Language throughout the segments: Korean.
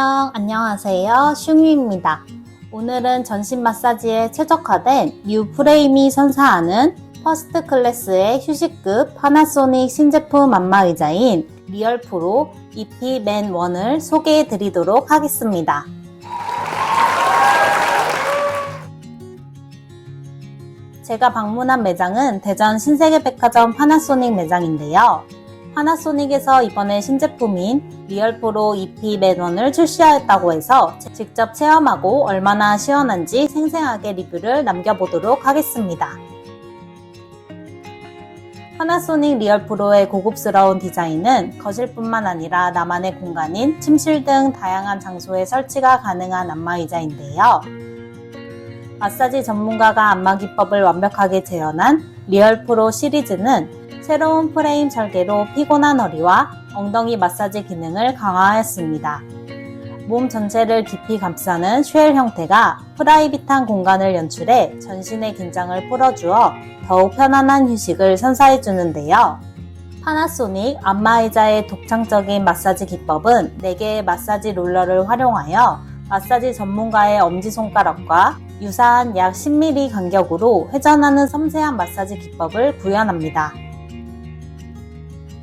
안녕하세요. 슝유입니다. 오늘은 전신 마사지에 최적화된 뉴 프레임이 선사하는 퍼스트 클래스의 휴식급 파나소닉 신제품 안마의자인 리얼 프로 EP 맨 1을 소개해 드리도록 하겠습니다. 제가 방문한 매장은 대전 신세계백화점 파나소닉 매장인데요. 파나소닉에서 이번에 신제품인 리얼프로 EP 맨원을 출시하였다고 해서 직접 체험하고 얼마나 시원한지 생생하게 리뷰를 남겨보도록 하겠습니다. 파나소닉 리얼 프로의 고급스러운 디자인은 거실뿐만 아니라 나만의 공간인 침실 등 다양한 장소에 설치가 가능한 안마의자인데요. 마사지 전문가가 안마 기법을 완벽하게 재현한 리얼 프로 시리즈는 새로운 프레임 설계로 피곤한 허리와 엉덩이 마사지 기능을 강화하였습니다. 몸 전체를 깊이 감싸는 쉘 형태가 프라이빗한 공간을 연출해 전신의 긴장을 풀어주어 더욱 편안한 휴식을 선사해 주는데요. 파나소닉 안마의자의 독창적인 마사지 기법은 4개의 마사지 롤러를 활용하여 마사지 전문가의 엄지손가락과 유사한 약 10mm 간격으로 회전하는 섬세한 마사지 기법을 구현합니다.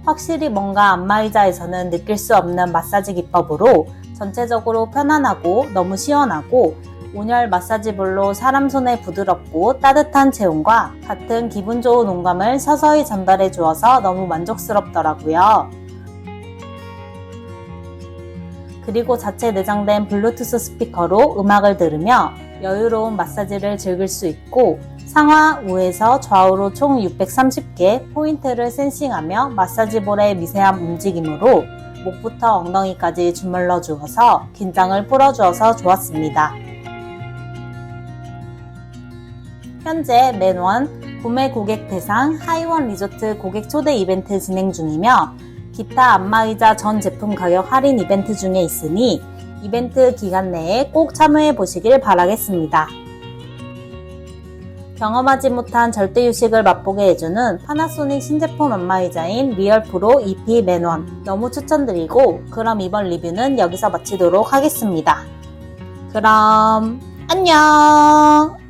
확실히 뭔가 안마의자에서는 느낄 수 없는 마사지 기법으로 전체적으로 편안하고 너무 시원하고 온열 마사지볼로 사람 손에 부드럽고 따뜻한 체온과 같은 기분 좋은 온감을 서서히 전달해 주어서 너무 만족스럽더라고요. 그리고 자체 내장된 블루투스 스피커로 음악을 들으며 여유로운 마사지를 즐길 수 있고 상하 우에서 좌우로 총 630개 포인트를 센싱하며 마사지 볼의 미세한 움직임으로 목부터 엉덩이까지 주물러 주어서 긴장을 풀어 주어서 좋았습니다. 현재 맨원 구매 고객 대상 하이원 리조트 고객 초대 이벤트 진행 중이며 기타 안마의자 전 제품 가격 할인 이벤트 중에 있으니 이벤트 기간 내에 꼭 참여해 보시길 바라겠습니다. 경험하지 못한 절대 휴식을 맛보게 해주는 파나소닉 신제품 안마의자인 리얼 프로 EP 맨원 너무 추천드리고 그럼 이번 리뷰는 여기서 마치도록 하겠습니다. 그럼 안녕!